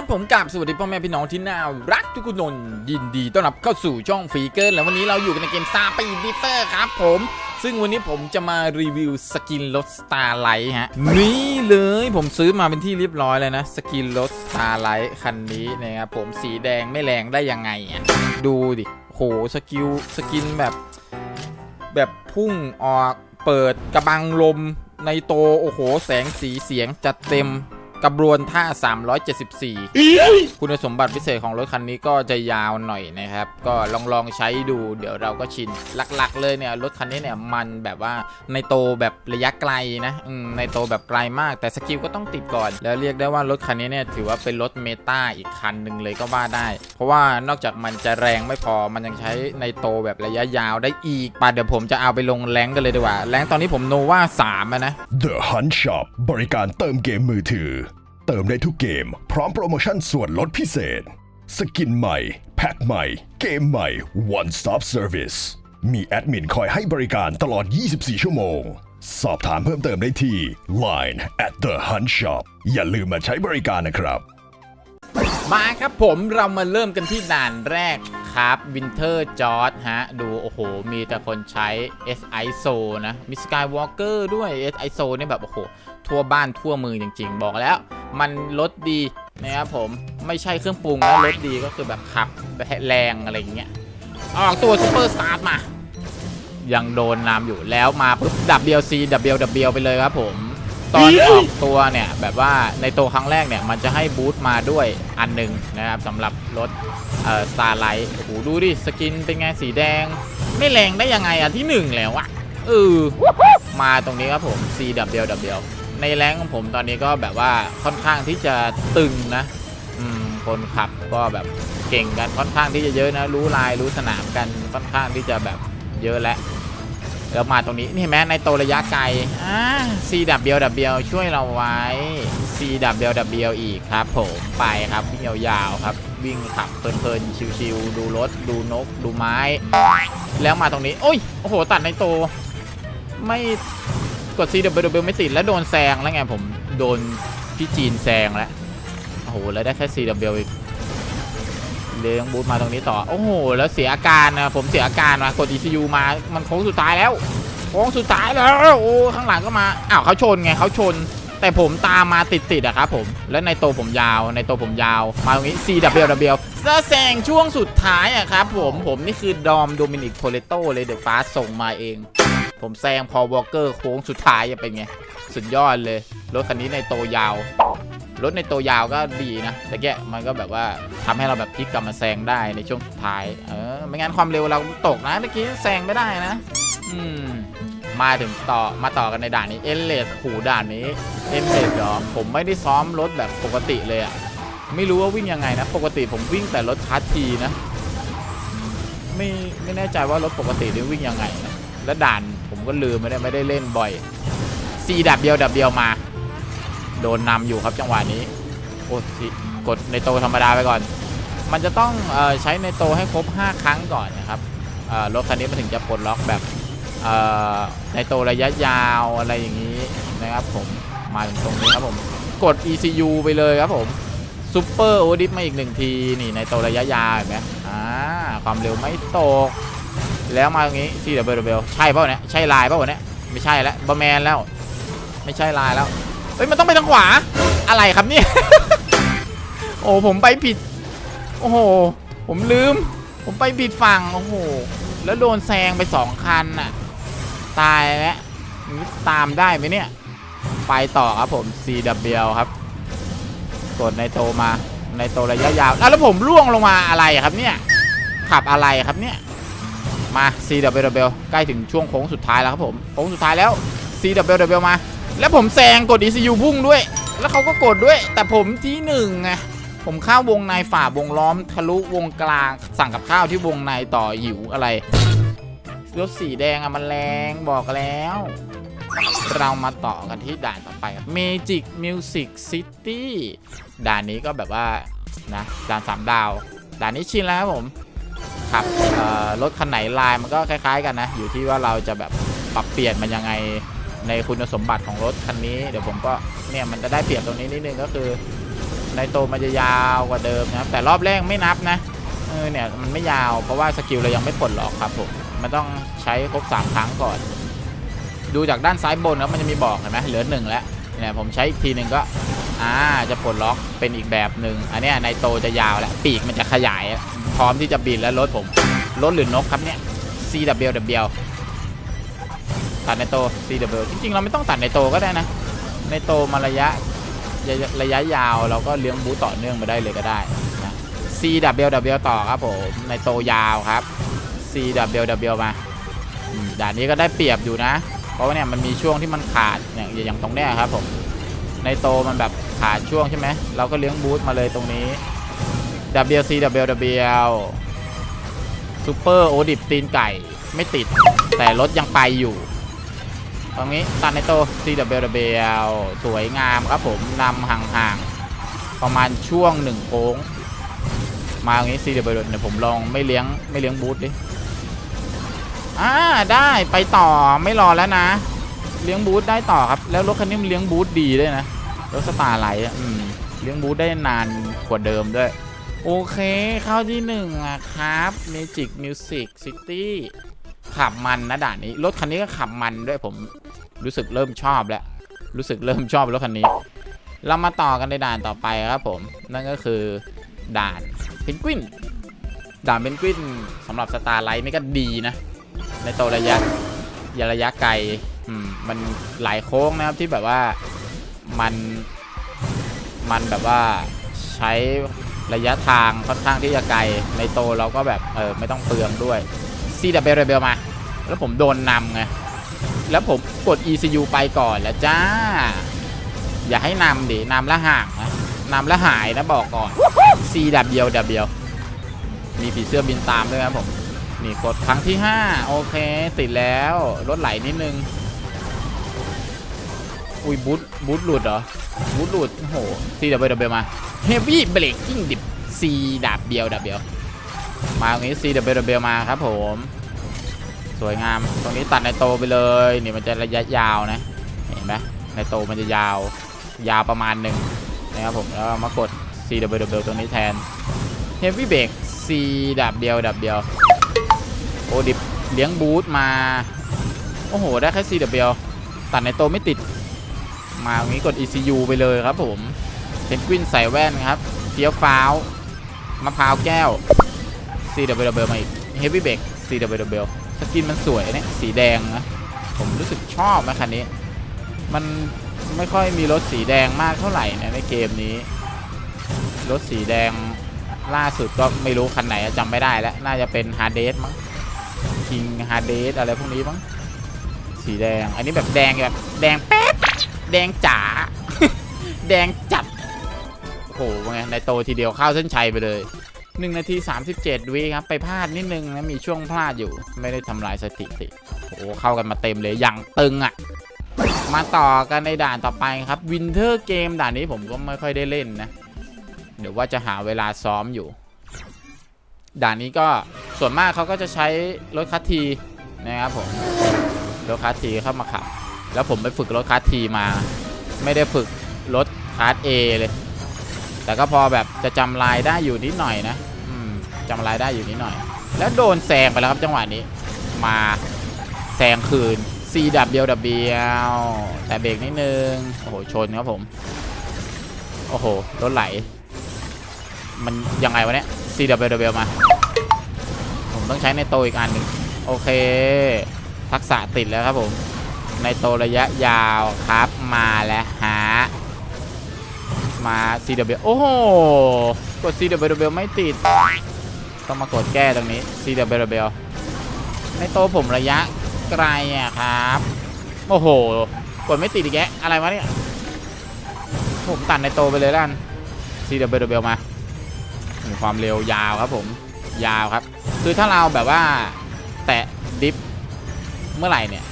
ครับผมกับสวัสดีพ่อแม่พี่น้องที่น่ารักทุกคนนยินดีต้อนรับเข้าสู่ช่องฟีเกอร์แล้ววันนี้เราอยู่กันในเกมซาปีดิเฟอร์ครับผม ซึ่งวันนี้ผมจะมารีวิวสกินรถสตาร์ไลท์ฮะนี่เลยผมซื้อมาเป็นที่เรียบร้อยเลยนะ สกินรถสตาร์ไลท์คันนี้นะครับผมสีแดงไม่แรงได้ยังไงอะดูดิโหสกิลสกินแบบ แบบพุ่งออกเปิดกระบังลมในโตโอ้โห แสงสีเสียงจัดเต็ม กระบวนท่า 374 คุณสมบัติพิเศษของรถคันนี้ก็จะยาวหน่อยนะครับ ก็ลองลองใช้ดู เดี๋ยวเราก็ชิน หลักๆ เลยเนี่ยรถคันนี้เนี่ยมันแบบว่าในโตแบบระยะไกลนะอืมในโตแบบไกลมากแต่สกิลก็ต้องติดก่อน แล้วเรียกได้ว่ารถคันนี้เนี่ยถือว่าเป็นรถเมตาอีกคันหนึ่งเลยก็ว่าได้ เพราะว่านอกจากมันจะแรงไม่พอมันยังใช้ในโตแบบระยะยาวได้อีกป่ะเดี๋ยวผมจะเอาไปลงแรงกันเลยดีกว่าแรงตอนนี้ผมโนว่า3อะนะ The Hunt Shop บริการเติมเกมมือถือ เติมได้ทุกเกม พร้อมโปรโมชั่นส่วนลดพิเศษ สกินใหม่ แพ็คใหม่ เกมใหม่ One Stop Service มีแอดมินคอยให้บริการตลอด 24 ชั่วโมง สอบถามเพิ่มเติมได้ที่ Line at the Hunt Shop อย่าลืมมาใช้บริการนะครับ มาครับผมเรามาเริ่มกันที่ด่านแรกครับ Winter j o r g ฮะ ดู โอ้โห มีแต่คนใช้ S I S O นะมี Skywalker ด้วย S I S O นี่แบบ โอ้โห ทั่วบ้านทั่วเมืองจริง ๆ บอกแล้ว มันลดดีนะครับผมไม่ใช่เครื่องปรุงแล้วลดดีก็คือแบบขับแรงอะไรอย่างเงี้ยออกตัวซูเปอร์สตาร์ทมา ยังโดนนำอยู่แล้วมาปุ๊บดับ DLC W W ไปเลยครับผม ตอนออกตัวเนี่ยแบบว่าในตัวครั้งแรกเนี่ยมันจะให้บูทมาด้วยอันหนึ่งนะครับสำหรับรถเอ่อสตาร์ไลท์โอ้โหดูดิสกินเป็นไงสีแดง ไม่แรงได้ยังไงอะที่หนึ่งแล้วอะเออมาตรงนี้ครับผม C W W ในแรงของผมตอนนี้ก็แบบว่าค่อนข้างที่จะตึงนะคนขับก็แบบเก่งกันค่อนข้างที่จะเยอะนะ รู้ลายรู้สนามกันค่อนข้างที่จะแบบเยอะแล้ว แล้วมาตรงนี้นี่เห็นไหมในโตระยะไกลอ่า CWW ช่วยเราไว้ CWW อีกครับ ผมไปครับวิ่งยาวๆครับ วิ่งขับเพลินๆชิวๆดูรถดูนกดูไม้ แล้วมาตรงนี้โอ้ยโอ้โหตัดในโต ไม่กด CWW ไม่ติดแล้วโดนแซงแล้วไงผมโดนพี่จีนแซงแล้วโอ้โหแล้วได้แค่ CW อีกเลี้ ยงบูทมาตรงนี้ต่อ โอ้โห แล้วเสียอาการนะผมเสียอาการมากด ECU มา มันโค้งสุดท้ายแล้วโค้งสุดท้ายแล้ว โอ้ข้างหลังก็มา อ้าวเขาชนไงเขาชน แต่ผมตามมาติดๆอะครับผม แล้วในโตวผมยาว ในโตวผมยาว มาตรงนี้ CWW แล้วแซงช่วงสุดท้ายอะครับผม ผมนี่คือดอมโดมินิกโพเลโตเลยเดอะฟ้าส่งมาเอง ผมแซงพอวอลเกอร์โค้งสุดท้ายจะเป็นไง สุดยอดเลย รถคันนี้ในโตวยาว รถในตัวยาวก็ดีนะแต่แกมันก็แบบว่าทำให้เราแบบพลิกกลับมาแซงได้ในช่วงสุดท้าย เออ ไม่งั้นความเร็วเราตกนะเมื่อกี้แซงไม่ได้นะ อืม มาถึงต่อมาต่อกันในด่านนี้เอเลสหูด่านนี้เอเลสเหรอผมไม่ได้ซ้อมรถแบบปกติเลยอะไม่รู้ว่าวิ่งยังไงนะ ปกติผมวิ่งแต่รถคัสทีนะไม่ไม่แน่ใจว่ารถปกตินี่วิ่งยังไงนะและด่านผมก็ลืมไม่ได้ไม่ได้เล่นบ่อยซีดับเดียวดับเดียวมา โดนนำอยู่ครับจังหวะนี้โอ้กดในโตธรรมดาไปก่อน มันจะต้องอใช้ในโตให้ครบ 5 ครั้งก่อนนะครับรถคันนี้มันถึงจะปลดล็อกแบบในโตระยะยาวอะไรอย่างนี้นะครับผมมาถึงตรงนี้ครับผมกด ECU ไปเลยครับผมซูเปอร์โอดิฟมาอีกหนึ่งทีนี่ในโตระยะยาวเห็นไหมอ่าความเร็วไม่ตก แล้วมาตรงนี้ CWW ใช่เปล่าเนี่ยใช่ลายเปล่าเนี่ยไม่ใช่แล้วบอแมนแล้ว ไม่ใช่ลายแล้ว ฮ้ยมันต้องไปทางขวา อะไรครับเนี่ย โอ้ผมไปผิด โอ้โห ผมลืม ผมไปผิดฝั่ง โอ้โห แล้วโดนแซงไปสองคันน่ะ ตายแล้วนี่ตามได้ไหมเนี่ย ไปต่อครับผม CW ครับ กดในโตมา ในโตระยะยาวอะแล้วผมล่วงลงมาอะไรครับเนี่ย ขับอะไรครับเนี่ย มา CWW ใกล้ถึงช่วงโค้งสุดท้ายแล้วครับผม โค้งสุดท้ายแล้ว CWW มา แล้วผมแซงกด ECU พุ่งด้วย แล้วเขาก็กดด้วย แต่ผมที่หนึ่งไงผมเข้าวงในฝ่าวงล้อมทะลุวงกลางสั่งกับข้าวที่วงในต่อหิวอะไรรถสีแดงอะมันแรงบอกแล้ว เรามาต่อกันที่ด่านต่อไปครับ Magic Music City ด่านนี้ก็แบบว่านะด่านสามดาว ด่านนี้ชินแล้วครับผมขับเอ่อรถคันไหนลายมันก็คล้าย ๆ กันนะ อยู่ที่ว่าเราจะแบบปรับเปลี่ยนมันยังไง ในคุณสมบัติของรถคันนี้ เดี๋ยวผมก็เนี่ยมันจะได้เปรียบตรงนี้นิดนึงก็คือ ในโตมันจะยาวกว่าเดิมนะครับ แต่รอบแรกไม่นับนะเออเนี่ยมันไม่ยาวเพราะว่าสกิลเรายังไม่ปลดล็อกครับผมมันต้องใช้ครบสามครั้งก่อน ดูจากด้านซ้ายบนครับมันจะมีบอกเห็นไหมเหลือหนึ่งแล้วเนี่ยผมใช้อีกทีหนึ่งก็อ่าจะปลดล็อกเป็นอีกแบบหนึ่งอันนี้ในโตจะยาวแล้วปีกมันจะขยาย พร้อมที่จะบินแล้วรถผมรถหรือนกครับเนี่ย CWW ตัดในโต CW จริงๆ เราไม่ต้องตัดในโตก็ได้นะ ในโตมาระยะระยะยาวเราก็เลี้ยงบูตต่อเนื่องมาได้เลยก็ได้นะ CWW ต่อครับผมในโตยาวครับ CWW มาด่านนี้ก็ได้เปรียบอยู่นะ เพราะว่าเนี่ยมันมีช่วงที่มันขาดอย่างอย่างตรงเนี้ยครับผมในโตมันแบบขาดช่วงใช่ไหมเราก็เลี้ยงบูทมาเลยตรงนี้ WCWW ซูเปอร์โอดิบตีนไก่ไม่ติด แต่รถยังไปอยู่ ตรงนี้ตันในโต CWW สวยงามครับผมนำห่างๆ ประมาณช่วงหนึ่งโค้ง มาตรงนี้ CWW เดี๋ยผมลองไม่เลี้ยงไม่เลี้ยงบูทดิอ่าได้ไปต่อไม่รอแล้วนะ เลี้ยงบูทได้ต่อครับ แล้วรถคันนี้มันเลี้ยงบูทดีด้วยนะรถสตาร์ไลท์อืมเลี้ยงบูทได้นานกว่าเดิมด้วย โอเค เข้าที่หนึ่งอะครับ Magic Music City ขับมันนะด่านนี้ รถคันนี้ก็ขับมันด้วยผมรู้สึกเริ่มชอบแล้ว รู้สึกเริ่มชอบรถคันนี้ เรามาต่อกันในด่านต่อไปครับผม นั่นก็คือด่านเพนกวิน ด่านเพนกวินสำหรับสตาร์ไลท์นี่ก็ดีนะ ในตัวระยะยระยะไกลมมันหลายโค้งนะครับที่แบบว่ามันมันแบบว่าใช้ระยะทางค่อนข้างที่จะไกลในโตเราก็แบบเออไม่ต้องเปลืองด้วย CW Rebel มา แล้วผมโดนนำไง แล้วผมกด ECU ไปก่อนแล้วจ้า อย่าให้นำดินำแล้วห่างนะนำแล้วหายนะบอกก่อน CW W มีผีเสื้อบินตามด้วยครับผม นี่กดครั้งที่ 5 โอเค ติดแล้วรถไหลนิดนึง อุ้ยบูทบูทหลุดเหรอบูทหลุดโอ้โห CW มา Heavy Braking Dip CW W มาตรงนี้ CW มาครับผม สวยงาม ตรงนี้ตัดในโตไปเลย นี่มันจะระยะยาวนะ เห็นไหมในโตมันจะยาว ยาวประมาณหนึ่งนะครับผม แล้วมากด CW ตรงนี้แทน Heavy Brake CW โอดิบเลี้ยงบูทมา โอ้โห ได้แค่ CW ตัดในโตไม่ติด มาตรงนี้กด ECU ไปเลยครับผมเพนกวินใส่แว่นครับเฟี้ยวฟ้าวมะพร้าวแก้ว CW มาอีก Heavy Brake CW สกินมันสวยเนี่ยสีแดงนะ ผมรู้สึกชอบนะคันนี้ มันไม่ค่อยมีรถสีแดงมากเท่าไหร่นะในเกมนี้ รถสีแดงล่าสุดก็ไม่รู้คันไหนจำไม่ได้แล้ว น่าจะเป็นฮาร์เดสมั้งคิงฮาร์เดสอะไรพวกนี้มั้งสีแดง อันนี้แบบแดงแบบแดงแป๊ดแดงจ๋าแดงจัดโอ้โหไงในโตทีเดียวเข้าเส้นชัยไปเลย 1 นาที 37 วิครับ ไปพลาดนิดนึงนะมีช่วงพลาดอยู่ ไม่ได้ทำลายสถิติ โอ้เข้ากันมาเต็มเลยอย่างตึงอะ มาต่อกันในด่านต่อไปครับวินเทอร์เกมด่านนี้ผมก็ไม่ค่อยได้เล่นนะ เดี๋ยวว่าจะหาเวลาซ้อมอยู่ ด่านนี้ก็ส่วนมากเขาก็จะใช้รถคัสทีนะครับผมรถคัสทีเข้ามาขับ แล้วผมไปฝึกรถคัสทีมา ไม่ได้ฝึกรถคัสเอเลยแต่ก็พอแบบจะจำลายได้อยู่นิดหน่อยนะ จำลายได้อยู่นิดหน่อย แล้วโดนแซงไปแล้วครับจังหวะนี้ มาแซงคืน CWW แต่เบรกนิดนึง โอ้โห ชนครับผม โอ้โห รถไหล มันยังไงวะเนี่ย CWW มา ผมต้องใช้ในโตอีกอันหนึ่งโอเค ทักษะติดแล้วครับผม ในโตระยะยาวครับ มาแล้วฮะมา CW โอ้โห กด CW ไม่ติด ต้องมากดแก้ตรงนี้ CW ในโตผมระยะไกลอะครับ โอ้โห กดไม่ติดอีกแกอะไรวะเนี่ย ผมตัดในโตไปเลยแล้วกัน CW มามีความเร็วยาวครับผม ยาวครับ คือถ้าเราแบบว่าแตะดิฟเมื่อไหร่เนี่ย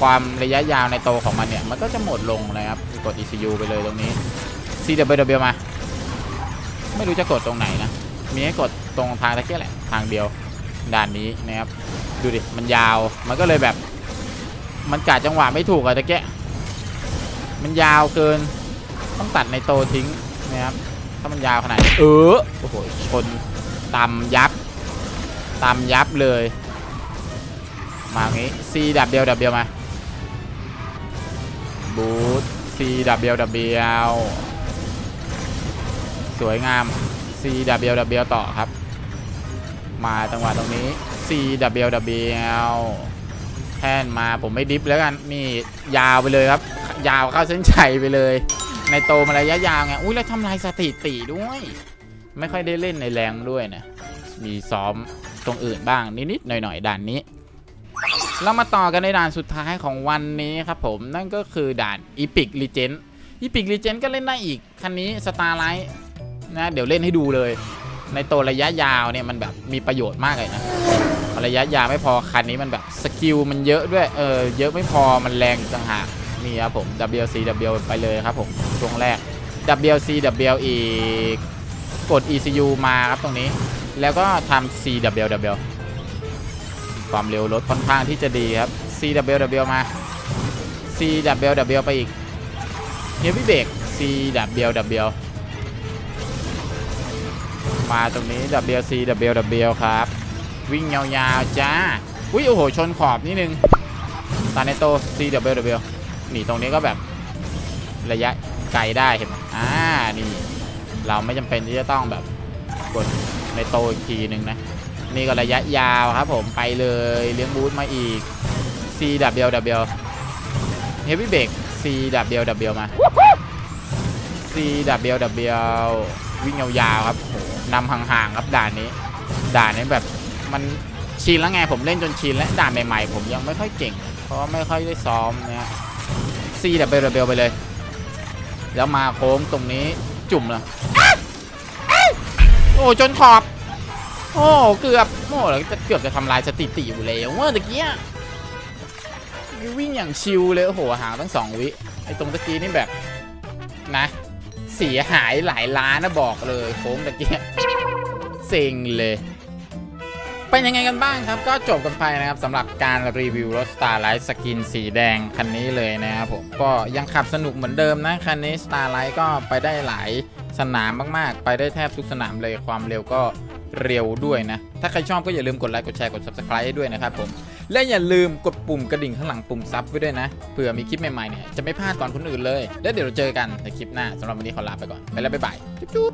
ความระยะยาวในโตของมันเนี่ย มันก็จะหมดลงนะครับ กด ECU ไปเลยตรงนี้ CW มา ไม่รู้จะกดตรงไหนนะ มีให้กด ตรงทางตะเกียแหละทางเดียวด่านนี้นะครับดูดิมันยาวมันก็เลยแบบ มันกาดจังหวะไม่ถูกอะตะเกียมันยาวเกินต้องตัดในโตทิ้งนะครับถ้ามันยาวขนาดเออโอ้โหชนตำยับตำยับเลย มาอย่างงี้ C W W มาบูท C W W สวยงาม C W W ต่อครับ มาจังหวะตรงนี้ C W W แทนมาผมไม่ดิฟแล้วกันนี่ยาวไปเลยครับ ยาวเข้าเส้นชัยไปเลย ในโตมาระยะยาวไงอุ้ยแล้วทำลายสถิติด้วย ไม่ค่อยได้เล่นในแรงด้วยนะมีซ้อมตรงอื่นบ้างนิดๆหน่อยๆด่านนี้ เรามาต่อกันในด่านสุดท้ายของวันนี้ครับผมนั่นก็คือด่าน Epic Legend Epic Legend ก็เล่นได้อีก คันนี้ Starlight นะเดี๋ยวเล่นให้ดูเลย ในโตระยะยาวเนี่ยมันแบบมีประโยชน์มากเลยนะระยะยาวไม่พอคันนี้มันแบบสกิลมันเยอะด้วยเออเยอะไม่พอมันแรงต่างหากนี่ครับผม WCW ไปเลยครับผมช่วงแรก WCW อีกกด ECU มาครับตรงนี้ แล้วก็ทำ CWW ความเร็วรถค่อนข้างที่จะดีครับ CWW มา CWW ไปอีก Heavy Brake CWW มาตรงนี้ WCWW ครับ วิ่งยาวๆจ้าอุ้ยโอ้โห ชนขอบนิดนึงตาเนโต CWW นี่ตรงนี้ก็แบบระยะไกลได้เห็นไหมอ่า นี่ เราไม่จำเป็นที่จะต้องแบบกดในโตอีกทีนึงนะ นี่ก็ระยะยาวครับผมไปเลยเลี้ยงบูทมาอีก CWW Heavy b r a k CWW มา CWW วิ่งยาวๆครับโห นำห่างๆครับด่านนี้ ด่านนี้แบบมันชินแล้วไงผมเล่นจนชินแล้วด่านใหม่ๆผมยังไม่ค่อยเก่ง เพราะว่าไม่ค่อยได้ซ้อมนะฮะ CWW ไปเลย แล้วมาโค้งตรงนี้จุ่มเลยโอ้จนขอบ โอ้เกือบโอ้แล้วจะเกือบจะทำลายสถิติอยู่แล้วเมื่อตะกี้วิ่งอย่างชิลเลยโอ้โหห่างตั้งสองวิไอ้ตรงตะกี้นี่แบบนะ เสียหายหลายล้านนะบอกเลยโค้งตะเกี้เซ็งเลยเป็นยังไงกันบ้างครับ ก็จบกันไปนะครับสำหรับการรีวิวรถ Starlight สกินสีแดงคันนี้เลยนะครับผมก็ยังขับสนุกเหมือนเดิมนะ คันนี้ Starlight ก็ไปได้หลายสนามมากๆ ไปได้แทบทุกสนามเลยความเร็วก็เร็วด้วยนะ ถ้าใครชอบก็อย่าลืมกดไลค์กดแชร์กด Subscribe ด้วยนะครับผม และอย่าลืมกดปุ่มกระดิ่งข้างหลังปุ่มซับไว้ด้วยนะ เผื่อมีคลิปใหม่ๆเนี่ยจะไม่พลาดก่อนคนอื่นเลย แล้วเดี๋ยวเราเจอกันในคลิปหน้าสำหรับวันนี้ขอลาไปก่อนไปแล้วบ๊ายบายจุ๊บ